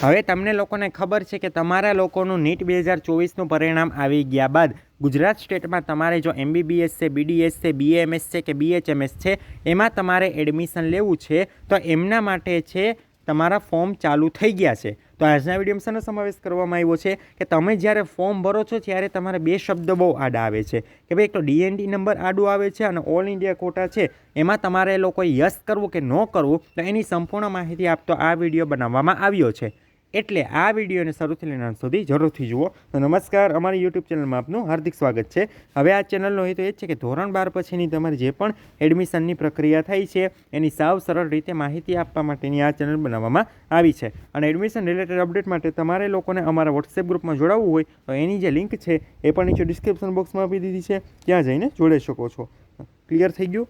હવે તમને લોકોને ખબર છે કે તમારા લોકોનું નીટ બે હજાર ચોવીસનું પરિણામ આવી ગયા બાદ ગુજરાત સ્ટેટમાં તમારે જો એમબીબીએસ છે, બીડીએસ છે, બીએમએસ છે કે બીએચએમએસ છે, એમાં તમારે એડમિશન લેવું છે, તો એમના માટે છે તમારા ફોર્મ ચાલુ થઈ ગયા છે. તો આજના વિડીયોમાં શાનો સમાવેશ કરવામાં આવ્યો છે કે તમે જ્યારે ફોર્મ ભરો છો ત્યારે તમારે બે શબ્દ બહુ આડા આવે છે. કે ભાઈ એક તો ડીએનડી નંબર આડું આવે છે અને ઓલ ઇન્ડિયા કોટા છે, એમાં તમારે લોકોએ યસ કરવું કે ન કરવું, તો એની સંપૂર્ણ માહિતી આપતો આ વીડિયો બનાવવામાં આવ્યો છે. એટલે આ વિડીયોને શરૂથી લઈને અંત સુધી જરૂરથી જુઓ. તો નમસ્કાર, અમારી યુટ્યુબ ચેનલમાં આપનું હાર્દિક સ્વાગત છે. હવે આ ચેનલનો હેતુ એ છે કે ધોરણ બાર પછીની તમારી જે પણ એડમિશનની પ્રક્રિયા થઈ છે, એની સાવ સરળ રીતે માહિતી આપવા માટેની આ ચેનલ બનાવવામાં આવી છે. અને એડમિશન રિલેટેડ અપડેટ માટે તમારે લોકોને અમારા વોટ્સએપ ગ્રુપમાં જોડાવવું હોય, તો એની જે લિંક છે, એ પણ નીચે ડિસ્ક્રિપ્શન બોક્સમાં આપી દીધી છે. ત્યાં જઈને જોડાઈ શકો છો. ક્લિયર થઈ ગયું?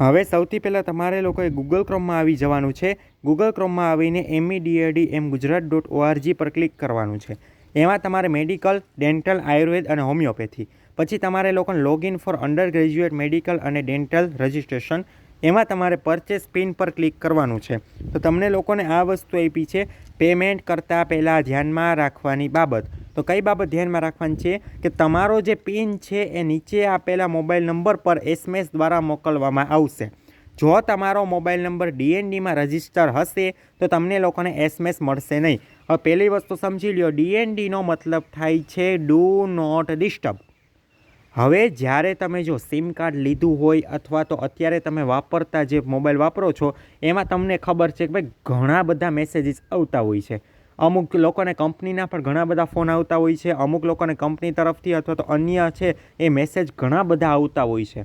હવે સૌથી પહેલાં તમારે લોકોએ ગૂગલ ક્રોમમાં આવી જવાનું છે. ગૂગલ ક્રોમમાં આવીને MEDAD M Gujarat dot ORG પર ક્લિક કરવાનું છે. એમાં તમારે મેડિકલ ડેન્ટલ આયુર્વેદ અને હોમિયોપેથી પછી તમારે લોકોને login for under graduate medical અને ડેન્ટલ રજિસ્ટ્રેશન એમાં તમારે પરચેસ પિન પર ક્લિક કરવાનું છે. તો તમને લોકોને આ વસ્તુ આપી છે પેમેન્ટ કરતાં પહેલાં ધ્યાનમાં રાખવાની બાબત. તો કઈ બાબત ધ્યાનમાં રાખવાની છે? કે તમારો જે પિન છે એ નીચે આપેલા મોબાઈલ નંબર પર એસએમએસ દ્વારા મોકલવામાં આવશે. જો તમારો મોબાઈલ નંબર ડીએનડીમાં રજિસ્ટર હશે, તો તમને લોકોને એસએમએસ મળશે નહીં. હવે પહેલી વસ્તુ સમજી લ્યો. ડીએનડીનો મતલબ થાય છે ડુ નોટ ડિસ્ટર્બ હવે જ્યારે તમે જો સિમ કાર્ડ લીધું હોય અથવા તો અત્યારે તમે વાપરતા જે મોબાઈલ વાપરો છો, એમાં તમને ખબર છે કે ભાઈ ઘણા બધા મેસેજીસ આવતા હોય છે. અમુક લોકોને કંપનીના પણ ઘણા બધા ફોન આવતા હોય છે, અમુક લોકોને કંપની તરફથી અથવા તો અન્ય છે એ મેસેજ ઘણા બધા આવતા હોય છે.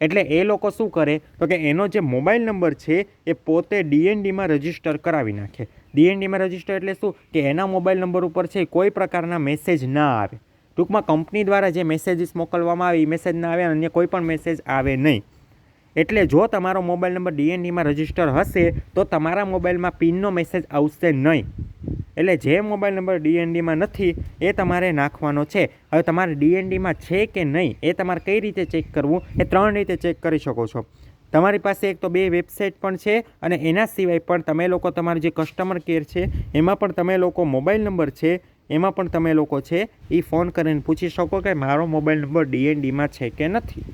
એટલે એ લોકો શું કરે? તો કે એનો જે મોબાઈલ નંબર છે એ પોતે ડીએનડીમાં રજિસ્ટર કરાવી નાખે. ડીએનડીમાં રજિસ્ટર એટલે શું? કે એના મોબાઈલ નંબર ઉપર છે કોઈ પ્રકારના મેસેજ ના આવે. ટૂંકમાં કંપની દ્વારા જે મેસેજીસ મોકલવામાં આવે એ મેસેજ ના આવે અને અન્ય કોઈ પણ મેસેજ આવે નહીં. એટલે જો તમારો મોબાઈલ નંબર ડીએનડીમાં રજિસ્ટર હશે, તો તમારા મોબાઈલમાં પિનનો મેસેજ આવશે નહીં. એટલે જે મોબાઈલ નંબર ડીએનડીમાં નથી, એ તમારે નાખવાનો છે. હવે તમારે ડીએનડીમાં છે કે નહીં, એ તમારે કઈ રીતે ચેક કરવું, એ ત્રણ રીતે ચેક કરી શકો છો. તમારી પાસે એક તો બે વેબસાઇટ પણ છે અને એના સિવાય પણ તમે લોકો તમારું જે કસ્ટમર કેર છે, એમાં પણ તમે લોકો મોબાઈલ નંબર છે એમાં પણ તમે લોકો છે એ ફોન કરીને પૂછી શકો કે મારો મોબાઈલ નંબર ડીએનડીમાં છે કે નથી.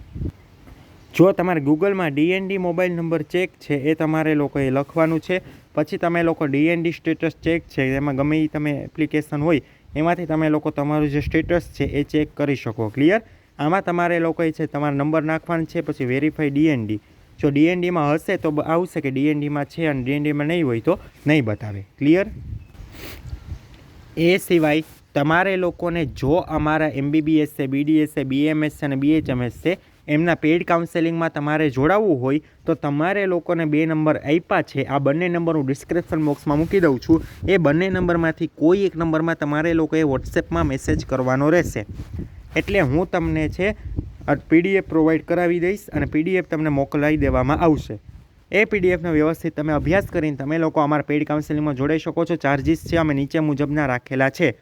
જો તમારે ગૂગલમાં ડીએનડી મોબાઈલ નંબર ચેક છે એ તમારે લોકોએ લખવાનું છે. પછી તમે લોકો ડીએનડી સ્ટેટસ ચેક છે, એમાં ગમે એ તમે એપ્લિકેશન હોય, એમાંથી તમે લોકો તમારું જે સ્ટેટસ છે એ ચેક કરી શકો. ક્લિયર? આમાં તમારે લોકોએ છે તમારો નંબર નાખવાનો છે, પછી વેરીફાઈ ડીએનડી જો ડીએનડીમાં હશે તો આવશે કે ડીએનડીમાં છે અને ડીએનડીમાં નહીં હોય તો નહીં બતાવે. ક્લિયર? એ સિવાય તમારે લોકોને જો અમારા એમબીબીએસ છે બીડીએસ છે બીએમએસ છે અને બીએચએમએસ છે, એમના પેઇડ કાઉન્સેલિંગમાં તમારે જોડાવવું હોય તો તમારે લોકોને બે નંબર આપ્યા છે. આ બંને નંબર હું ડિસ્ક્રિપ્શન બોક્સમાં મૂકી દઉં છું. એ બંને નંબરમાંથી કોઈ એક નંબરમાં તમારે લોકોએ વોટ્સએપમાં મેસેજ કરવાનો રહેશે. એટલે હું તમને છે પીડીએફ પ્રોવાઈડ કરાવી દઈશ અને પીડીએફ તમને મોકલાવી દેવામાં આવશે. એ પીડીએફનો વ્યવસ્થિત તમે અભ્યાસ કરીને તમે લોકો અમારા પેઇડ કાઉન્સેલિંગમાં જોડાઈ શકો છો. ચાર્જિસ છે, અમે નીચે મુજબના રાખેલા છે.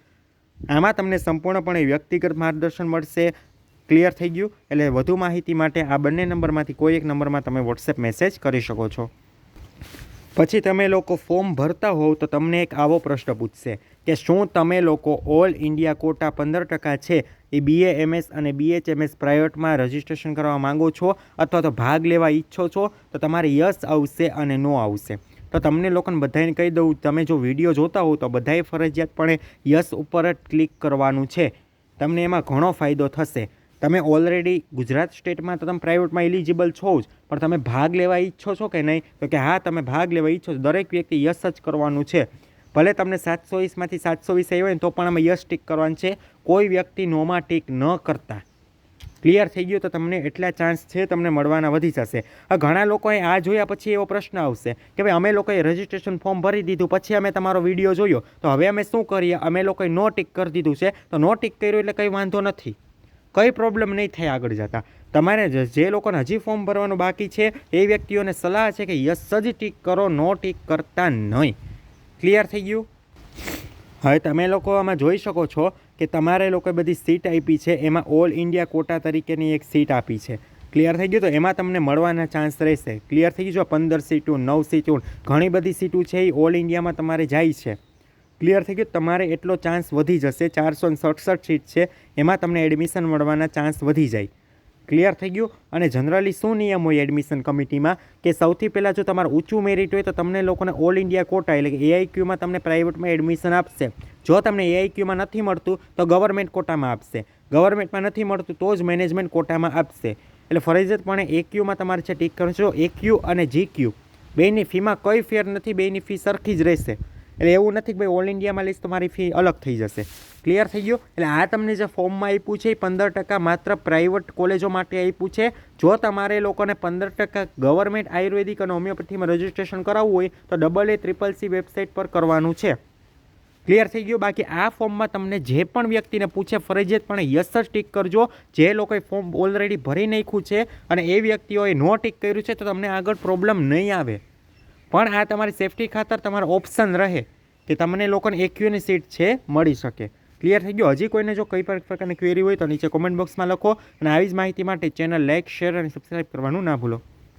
આમાં તમને સંપૂર્ણપણે વ્યક્તિગત માર્ગદર્શન મળશે. ક્લિયર થઈ ગયું. એટલે વધુ માહિતી માટે આ બંને નંબરમાંથી કોઈ એક નંબરમાં તમે વોટ્સએપ મેસેજ કરી શકો છો. પછી તમે લોકો ફોર્મ ભરતા હોવ તો તમને એક આવો પ્રશ્ન પૂછશે કે શું તમે લોકો ઓલ ઇન્ડિયા કોટા પંદર ટકા છે? એ બીએ એમએસ અને બીએચએમએસ પ્રાઇવેટમાં રજિસ્ટ્રેશન કરવા માંગો છો અથવા તો ભાગ લેવા ઈચ્છો છો, તો તમારે યસ આવશે અને નો આવશે. તો તમને લોકોને બધાને કહી દઉં, તમે જો વીડિયો જોતા હો તો બધાએ ફરજિયાતપણે યસ ઉપર જ ક્લિક કરવાનું છે. તમને એમાં ઘણો ફાયદો થશે. તમે ઓલરેડી ગુજરાત સ્ટેટમાં તો તમે પ્રાઇવેટમાં એલિજિબલ છો જ, પણ તમે ભાગ લેવા ઈચ્છો છો કે નહીં? તો કે હા, તમે ભાગ લેવા ઈચ્છો છો. દરેક વ્યક્તિ યસ જ કરવાનું છે. ભલે તમને સાતસો વીસમાંથી સાતસો વીસ આવ્યો ને તો પણ અમે યસ ટીક કરવાનું છે. કોઈ વ્યક્તિ નોમાં ટીક ન કરતા. ક્લિયર થઈ ગયું તો તમને એટલા ચાન્સ છે તમને મળવાના વધી જશે. ઘણા લોકોએ આ જોયા પછી એવો પ્રશ્ન આવશે કે ભાઈ અમે લોકોએ રજિસ્ટ્રેશન ફોર્મ ભરી દીધું, પછી અમે તમારો વીડિયો જોયો. તો હવે અમે શું કરીએ? અમે લોકોએ નો ટીક કરી દીધું છે. તો નો ટીક કર્યું એટલે કંઈ વાંધો નથી. કંઈ પ્રોબ્લેમ નહીં થાય આગળ જતાં. તમારે જે લોકોને હજી ફોર્મ ભરવાનું બાકી છે, એ વ્યક્તિઓને સલાહ છે કે યસ જ ટીક કરો નો ટીક કરતા નહીં. ક્લિયર થઈ ગયું? હવે તમે લોકો આમાં જોઈ શકો છો કે તમારે લોકોએ બધી સીટ આપી છે, એમાં ઓલ ઇન્ડિયા કોટા તરીકેની એક સીટ આપી છે. ક્લિયર થઈ ગયું? તો એમાં તમને મળવાના ચાન્સ રહેશે. ક્લિયર થઈ ગયું? જો પંદર સીટું, નવ સીટું, ઘણી બધી સીટું છે, એ ઓલ ઇન્ડિયામાં તમારે જાય છે. ક્લિયર થઈ ગયું? તમારે એટલો ચાન્સ વધી જશે. ચારસો સડસઠ સીટ છે, એમાં તમને એડમિશન મળવાના ચાન્સ વધી જાય. ક્લિયર થઈ ગયું. અને જનરલી શું નિયમ હોય એડમિશન કમિટીમાં? કે સૌથી પહેલાં જો તમારું ઊંચું મેરિટ હોય તો તમને લોકોને ઓલ ઇન્ડિયા કોટા એટલે કે એઆઈક્યુમાં તમને પ્રાઇવેટમાં એડમિશન આપશે. જો તમને એઆઈક્યુમાં નથી મળતું, તો ગવર્મેન્ટ કોટામાં આપશે. ગવર્મેન્ટમાં નથી મળતું, તો જ મેનેજમેન્ટ કોટામાં આપશે. એટલે ફરજિયાતપણે એક્યુમાં તમારે છે ટીક કરશો એક્યુ અને જીક્યુ બેની ફીમાં કોઈ ફેર નથી, બેની ફી સરખી જ રહેશે. એટલે એવું નથી કે ભાઈ ઓલ ઇન્ડિયામાં લઈશ તો મારી ફી અલગ થઈ જશે. ક્લિયર થઈ ગયું? એટલે આ તમને જે ફોર્મમાં આપ્યું છે એ પંદર ટકા માત્ર પ્રાઇવેટ કોલેજો માટે આપ્યું છે. જો તમારે લોકોને પંદર ટકા ગવર્મેન્ટ આયુર્વેદિક અને હોમિયોપેથીમાં રજિસ્ટ્રેશન કરાવવું હોય તો double A triple C website પર કરવાનું છે. ક્લિયર થઈ ગયું? બાકી આ ફોર્મમાં તમને જે પણ વ્યક્તિને પૂછે ફરજિયાતપણે યસ જ ટીક કરજો. જે લોકોએ ફોર્મ ઓલરેડી ભરી નાખ્યું છે અને એ વ્યક્તિઓએ નો ટીક કર્યું છે તો તમને આગળ પ્રોબ્લેમ નહીં આવે. પણ આ તમારી સેફટી ખાતર તમારો ઓપ્શન રહે કે તમને લોકોને એક્યુની સીટ છે, મળી શકે. ક્લિયર થઈ ગયું? હજી કોઈને જો કઈ પણ પ્રકારની ક્વેરી હોય તો નીચે કોમેન્ટ બોક્સમાં લખો અને આવી જ માહિતી માટે ચેનલ લાઇક શેર અને સબસ્ક્રાઈબ કરવાનું ના ભૂલો.